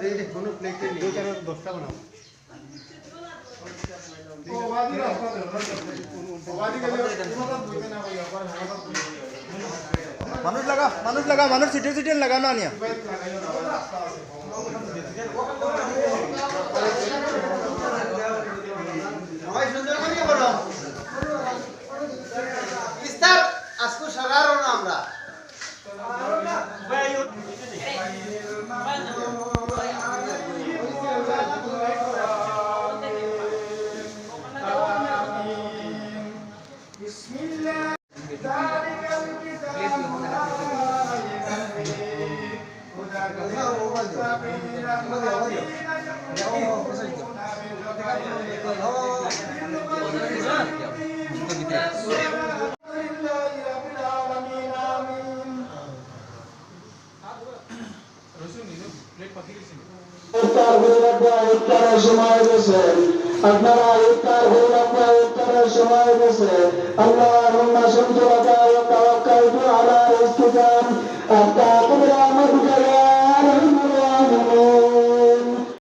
दे दे दोनों प्लेट दो चार दोस्ता बनाओ ओवादी का ओवादी लगा मनुज लगा मनुज सिटी सिटी लगाना नहीं नहीं इस तरह ना हमरा। আপনারা ইফতার হয়ে রাখবে ইফতারের সময় বসে আল্লাহ ওয়া তাওয়াক্কালতু আলা রিজকিকা